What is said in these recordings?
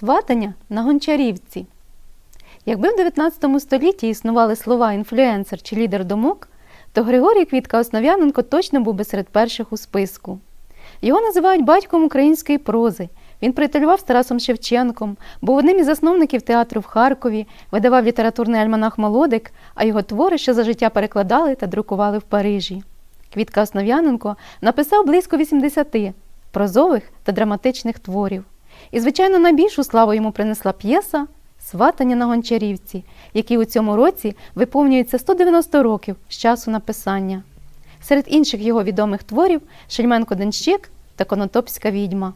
Сватання на Гончарівці. Якби в 19 столітті існували слова інфлюенсер чи лідер думок, то Григорій Квітка Основ'яненко точно був би серед перших у списку. Його називають батьком української прози. Він приятелював з Тарасом Шевченком, був одним із засновників театру в Харкові, видавав літературний альманах Молодик, а його твори ще за життя перекладали та друкували в Парижі. Квітка Основ'яненко написав близько 80 прозових та драматичних творів. І, звичайно, найбільшу славу йому принесла п'єса Сватання на Гончарівці, який у цьому році виповнюється 190 років з часу написання. Серед інших його відомих творів Шельменко Денщик та Конотопська відьма.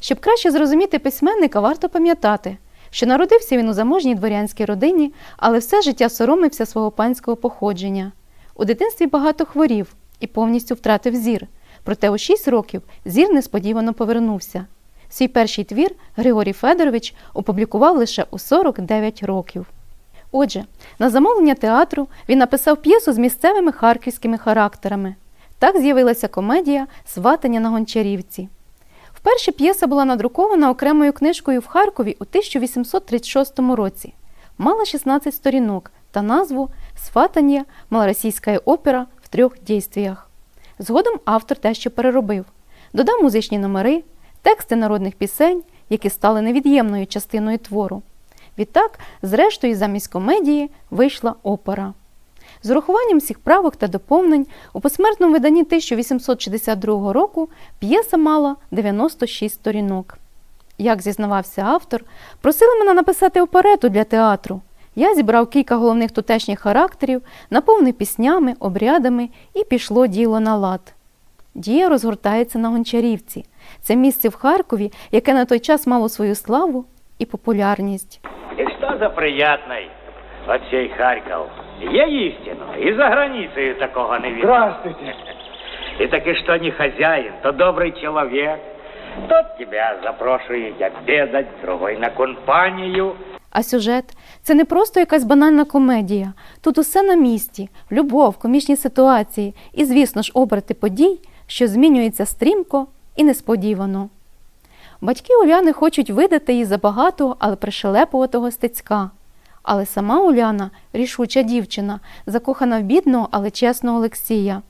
Щоб краще зрозуміти письменника, варто пам'ятати, що народився він у заможній дворянській родині, але все життя соромився свого панського походження. У дитинстві багато хворів і повністю втратив зір. Проте у 6 років зір несподівано повернувся. Свій перший твір Григорій Федорович опублікував лише у 49 років. Отже, на замовлення театру він написав п'єсу з місцевими харківськими характерами. Так з'явилася комедія Сватання на Гончарівці. Вперше п'єса була надрукована окремою книжкою в Харкові у 1836 році. Мала 16 сторінок та назву Сватання малоросійська опера в трьох дійствіях. Згодом автор дещо переробив, додав музичні номери, тексти народних пісень, які стали невід'ємною частиною твору. Відтак, зрештою, замість комедії вийшла опера. З урахуванням всіх правок та доповнень у посмертному виданні 1862 року п'єса мала 96 сторінок. Як зізнавався автор, просили мене написати оперету для театру. Я зібрав кілька головних тутешніх характерів, наповнив піснями, обрядами і пішло діло на лад. Дія розгортається на Гончарівці. Це місце в Харкові, яке на той час мало свою славу і популярність. И что за приятный от сей Харьков? Є истину, и за границей такого не видно. Здравствуйте. И таки что не хозяин, то добрый человек. Тот тебя запрошует обедать, другой на компанию. А сюжет це не просто якась банальна комедія. Тут усе на місці, любов, комічні ситуації і, звісно ж, оберти подій, що змінюються стрімко і несподівано. Батьки Уляни хочуть видати її за багатого, але пришелепуватого стецька. Але сама Уляна рішуча дівчина, закохана в бідного, але чесного Олексія.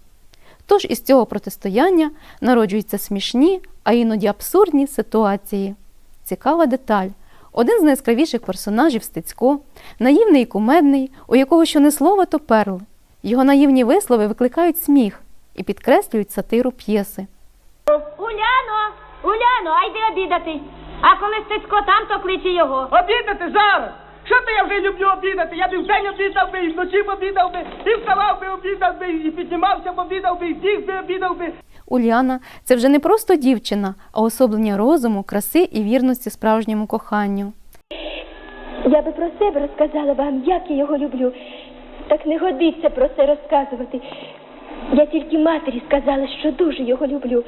Тож із цього протистояння народжуються смішні, а іноді абсурдні ситуації. Цікава деталь. Один з найяскравіших персонажів Стецько, наївний і кумедний, у якого що не слово, то перл. Його наївні вислови викликають сміх і підкреслюють сатиру п'єси. Уляно, Уляно, айди обідати. А коли Стецько там, то кличе його. Обідати зараз! Що то я вже люблю обідати? Я б і вдень обідав би, і вночі б обідав би, і вставав би, обідав би, і піднімався б, обідав би, і біг би, обідав би. Уляна це вже не просто дівчина, а особлення розуму, краси і вірності справжньому коханню. Я би про себе розказала вам, як я його люблю. Так не годиться про це розказувати. Я тільки матері сказала, що дуже його люблю.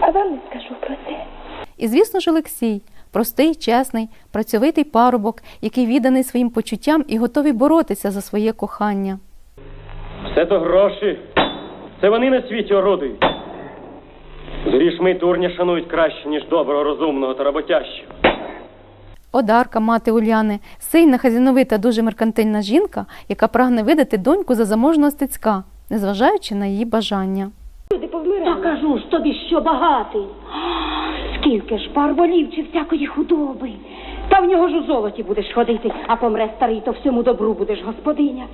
А вам не скажу про це. І, звісно ж, Олексій простий, чесний, працьовитий парубок, який відданий своїм почуттям і готовий боротися за своє кохання. Все то гроші. Це вони на світі орудують. З грішми дурня шанують краще, ніж доброго, розумного та роботящого. Одарка, мати Уляни, сильна, хазяновита, дуже меркантильна жінка, яка прагне видати доньку за заможного стецька, незважаючи на її бажання. Люди Та кажу ж тобі, що багатий. Скільки ж пар волів чи всякої худоби. Та в нього ж у золоті будеш ходити, а помре старий, то всьому добру будеш господиня.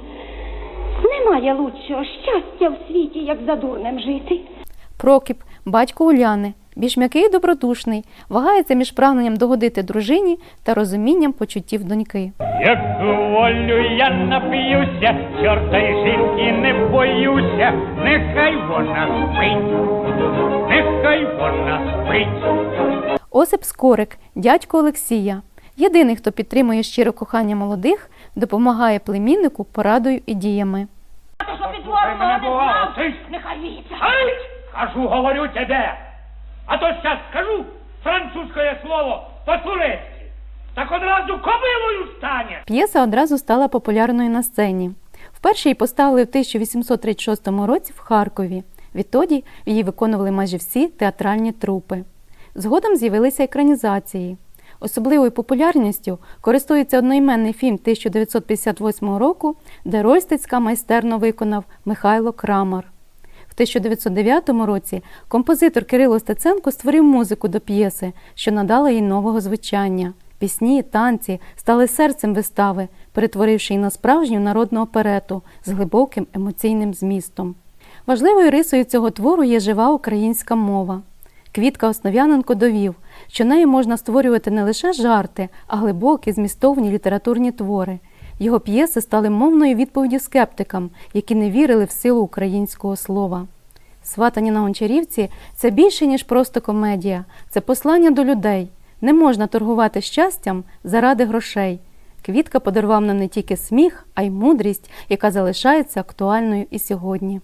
Немає лучшого щастя в світі, як за дурнем жити. Прокіп, батько Уляни, більш м'який і добродушний, вагається між прагненням догодити дружині та розумінням почуттів доньки. Як волю я нап'юся, чорта й жінки не боюся, нехай вона спить, нехай вона спить. Осип Скорик, дядько Олексія, єдиний, хто підтримує щире кохання молодих, допомагає племіннику порадою і діями. Що! Нехай. Кажу, говорю тебе. А то сейчас скажу французское слово по-турецки. Так одразу кобилою стане. П'єса одразу стала популярною на сцені. Вперше її поставили в 1836 році в Харкові. Відтоді її виконували майже всі театральні трупи. Згодом з'явилися екранізації. Особливою популярністю користується одноіменний фільм 1958 року, де роль майстерно виконав Михайло Крамар. В 1909 році композитор Кирило Стеценко створив музику до п'єси, що надала їй нового звучання. Пісні, танці стали серцем вистави, перетворивши її на справжню народну оперету з глибоким емоційним змістом. Важливою рисою цього твору є жива українська мова. Квітка Основ'яненко довів, що нею можна створювати не лише жарти, а глибокі змістовні літературні твори. Його п'єси стали мовною відповіддю скептикам, які не вірили в силу українського слова. Сватані на гончарівці це більше, ніж просто комедія, це послання до людей. Не можна торгувати щастям заради грошей. Квітка подарував нам не тільки сміх, а й мудрість, яка залишається актуальною і сьогодні.